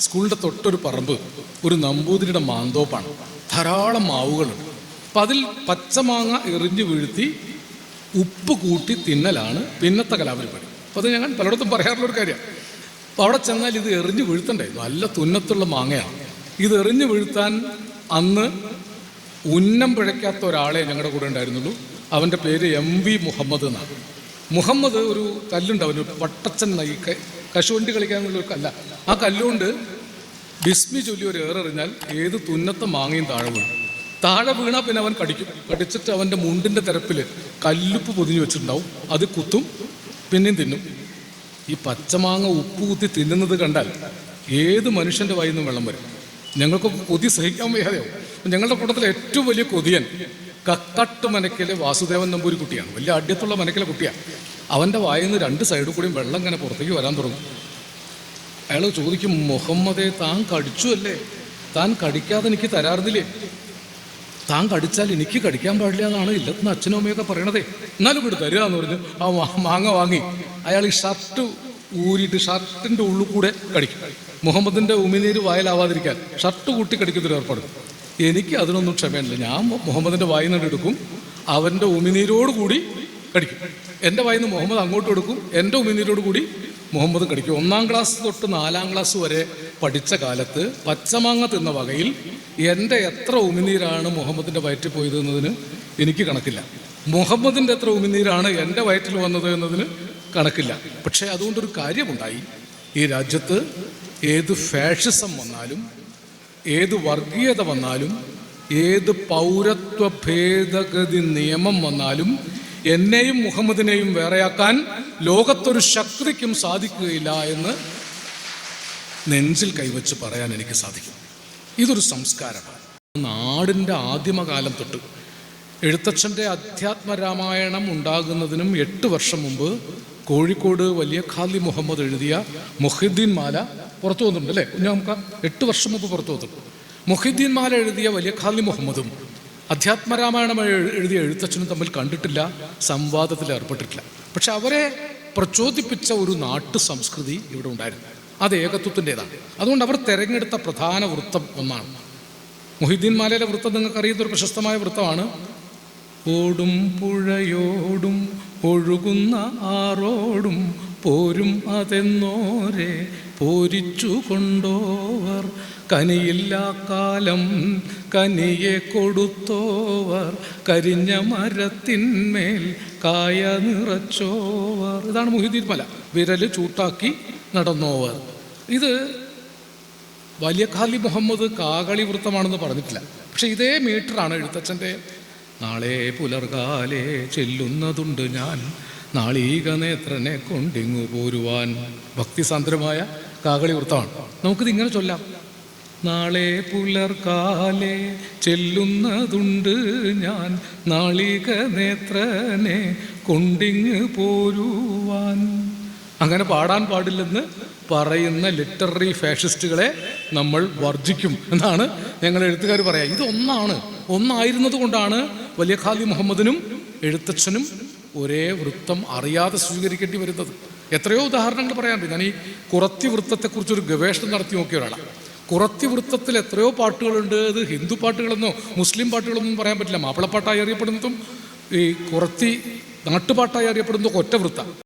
സ്കൂളിന്റെ തൊട്ടൊരു പറമ്പ് ഒരു നമ്പൂതിരിയുടെ മാന്തോപ്പാണ്. ധാരാളം മാവുകളുണ്ട് അപ്പം അതിൽ പച്ചമാങ്ങ എറിഞ്ഞു വീഴ്ത്തി ഉപ്പ് കൂട്ടി തിന്നലാണ് പിന്നത്തെ കലാപരിപാടി. അപ്പോൾ അത് ഞങ്ങൾ പലയിടത്തും പറയാറുള്ള ഒരു കാര്യമാണ് അപ്പോൾ അവിടെ ചെന്നാൽ ഇത് എറിഞ്ഞു വീഴ്ത്തണ്ടേ? നല്ല തുന്നത്തുള്ള മാങ്ങയാണ്. ഇത് എറിഞ്ഞു വീഴ്ത്താൻ അന്ന് ഉന്നം പിഴയ്ക്കാത്ത ഒരാളെ ഞങ്ങളുടെ കൂടെ ഉണ്ടായിരുന്നുള്ളൂ. അവന്റെ പേര് എം വി മുഹമ്മദ് എന്നാണ്. മുഹമ്മദ് ഒരു കല്ലുണ്ട് അവന് പട്ടച്ചൻ നൈ ക- കശുവണ്ടി കളിക്കാനുള്ള ഒരു കല്ല. ആ കല്ലുകൊണ്ട് ബിസ്മി ചൊല്ലി ഒരു ഏറെറിഞ്ഞാൽ ഏത് തുന്നത്തെ മാങ്ങയും താഴെ വീഴും. താഴെ വീണാൽ പിന്നെ അവൻ കടിക്കും. കടിച്ചിട്ട് അവന്റെ മുണ്ടിന്റെ തിരപ്പിൽ കല്ലുപ്പ് പൊതിഞ്ഞു വെച്ചിട്ടുണ്ടാവും. അത് കുത്തും പിന്നെയും തിന്നും. ഈ പച്ചമാങ്ങ ഉപ്പ് കുത്തി തിന്നുന്നത് കണ്ടാൽ ഏത് മനുഷ്യന്റെ വായിൽ വെള്ളം വരും? ഞങ്ങൾക്കൊക്കെ കൊതി സഹിക്കാൻ വയ്യാതെയാവും. ഞങ്ങളുടെ കൂട്ടത്തിലെ ഏറ്റവും വലിയ കൊതിയൻ കക്കട്ട് മനക്കിലെ വാസുദേവൻ നമ്പൂരി കുട്ടിയാണ്. വലിയ അഡ്യത്തുള്ള മനക്കിലെ കുട്ടിയാണ്. അവന്റെ വായിൽ നിന്ന് രണ്ട് സൈഡിൽ കൂടിയും വെള്ളം ഇങ്ങനെ പുറത്തേക്ക് വരാൻ തുടങ്ങും. അയാൾ ചോദിക്കും മുഹമ്മദെ താൻ കടിച്ചു അല്ലേ? താൻ കടിക്കാതെ എനിക്ക് തരാറുന്നില്ലേ? താൻ കടിച്ചാൽ എനിക്ക് കടിക്കാൻ പാടില്ല എന്നാണ് ഇല്ലത്തിന് അച്ഛനും അമ്മയൊക്കെ പറയണതേ. എന്നാലും ഇവിടെ തരിക എന്ന് പറഞ്ഞു ആ മാങ്ങ വാങ്ങി. അയാൾ ഈ ഷർട്ട് ഊരിയിട്ട് ഷർട്ടിന്റെ ഉള്ളിൽ കൂടെ കടിക്കും. മുഹമ്മദിന്റെ ഉമിനീര് വായിലാവാതിരിക്കാൻ ഷർട്ട് കൂട്ടി കടിക്കുന്നൊരു ഏർപ്പാട്. എനിക്ക് അതിനൊന്നും ക്ഷമയില്ല. ഞാൻ മുഹമ്മദിന്റെ വായിൽ നിന്ന് എടുക്കും. അവന്റെ ഉമിനീരോട് കൂടി കടിക്കും. എന്റെ വയ്യിൽ നിന്ന് മുഹമ്മദ് അങ്ങോട്ട് കൊടുക്കും എന്റെ ഉമിനീരോട് കൂടി മുഹമ്മദ് കടിക്കും. ഒന്നാം ക്ലാസ് തൊട്ട് നാലാം ക്ലാസ് വരെ പഠിച്ച കാലത്ത് പച്ചമാങ്ങ തിന്ന വകയിൽ എന്റെ എത്ര ഉമിനീരാണ് മുഹമ്മദിന്റെ വയറ്റിൽ പോയത് എന്നതിന് എനിക്ക് കണക്കില്ല. മുഹമ്മദിന്റെ എത്ര ഉമിനീരാണ് എന്റെ വയറ്റിൽ വന്നത് എന്നതിന് കണക്കില്ല. പക്ഷേ അതുകൊണ്ടൊരു കാര്യമുണ്ടായി. ഈ രാജ്യത്ത് ഏത് ഫാഷിസം വന്നാലും ഏത് വർഗീയത വന്നാലും ഏത് പൗരത്വ ഭേദഗതി നിയമം വന്നാലും എന്നെയും മുഹമ്മദിനെയും വേറെയാക്കാൻ ലോകത്തൊരു ശക്തിക്കും സാധിക്കുകയില്ല എന്ന് നെഞ്ചിൽ കൈവച്ച് പറയാൻ എനിക്ക് സാധിക്കും. ഇതൊരു സംസ്കാരമാണ്. നാടിന്റെ ആദിമകാലം തൊട്ട് എഴുത്തച്ഛന്റെ അധ്യാത്മ രാമായണം ഉണ്ടാകുന്നതിനും എട്ട് വർഷം മുമ്പ് കോഴിക്കോട് വലിയ ഖാലി മുഹമ്മദ് എഴുതിയ മൊഹിദ്ദീൻ മാല പുറത്തു വന്നിട്ടുണ്ട് അല്ലേ? നമുക്ക് എട്ട് വർഷം മുമ്പ് പുറത്തു വന്നിട്ടുണ്ട് മൊഹിദ്ദീൻ മാല എഴുതിയ വലിയ ഖാലി മുഹമ്മദും അധ്യാത്മരാമായണം എഴുതിയ എഴുത്തച്ഛനും തമ്മിൽ കണ്ടിട്ടില്ല സംവാദത്തിൽ ഏർപ്പെട്ടിട്ടില്ല. പക്ഷെ അവരെ പ്രചോദിപ്പിച്ച ഒരു നാട്ടു സംസ്കൃതി ഇവിടെ ഉണ്ടായിരുന്നു. അത് ഏകത്വത്തിന്റെതാണ്. അതുകൊണ്ട് അവർ തിരഞ്ഞെടുത്ത പ്രധാന വൃത്തം ഒന്നാണ്. മൊഹിദ്ദീൻ മാലയിലെ വൃത്തം നിങ്ങൾക്ക് അറിയുന്ന ഒരു പ്രശസ്തമായ വൃത്തമാണ്. ഓടും പുഴയോടും ഒഴുകുന്ന ആറോടും പോരും അതെന്നോരെ പോരിച്ചു കൊണ്ടോവർ. കനിയില്ല കാലം കനിയെ കൊടുത്തോവർ. കരിഞ്ഞ മരത്തിന്മേൽ കായ നിറച്ചോവർ. ഇതാണ് മുഹിദ്ദീൻ മല. വിരൽ ചൂട്ടാക്കി നടന്നോവർ. ഇത് വലിയ ഖാലി മുഹമ്മദ് കാകളി വൃത്തമാണെന്ന് പറഞ്ഞിട്ടില്ല. പക്ഷെ ഇതേ മീറ്ററാണ് എഴുത്തച്ഛന്റെ നാളെ പുലർകാലേ ചെല്ലുന്നതുണ്ട് ഞാൻ. നാളീക നേത്രനെ കൊണ്ടിങ്ങു പോരുവാൻ ഭക്തിസാന്ദ്രമായ കാകളി വൃത്തമാണ്. നമുക്കിത് ഇങ്ങനെ ചൊല്ലാം. നാളെ പുലർക്കാലെ ചെല്ലുന്നതുണ്ട് ഞാൻ നാളിക നേത്രനെ കൊണ്ടിങ്ങ് പോരുവാൻ. അങ്ങനെ പാടാൻ പാടില്ലെന്ന് പറയുന്ന ലിറ്റററി ഫാഷിസ്റ്റുകളെ നമ്മൾ വർജിക്കും എന്നാണ് ഞങ്ങൾ എഴുത്തുകാർ പറയാം. ഇതൊന്നാണ്. ഒന്നായിരുന്നത് കൊണ്ടാണ് വലിയ ഖാലി മുഹമ്മദിനും എഴുത്തച്ഛനും ഒരേ വൃത്തം അറിയാതെ സ്വീകരിക്കേണ്ടി വരുന്നത്. എത്രയോ ഉദാഹരണങ്ങൾ പറയാനുണ്ട് ഞാൻ ഈ കുറത്തി വൃത്തത്തെക്കുറിച്ചൊരു ഗവേഷണം നടത്തി നോക്കിയ ഒരാളാണ് കുറത്തി വൃത്തത്തിൽ എത്രയോ പാട്ടുകളുണ്ട്. അത് ഹിന്ദു പാട്ടുകളെന്നോ മുസ്ലിം പാട്ടുകളൊന്നും പറയാൻ പറ്റില്ല. മാപ്പിളപ്പാട്ടായി അറിയപ്പെടുന്നതും ഈ കുറത്തി നാട്ടുപാട്ടായി അറിയപ്പെടുന്നതും ഒറ്റ വൃത്തം.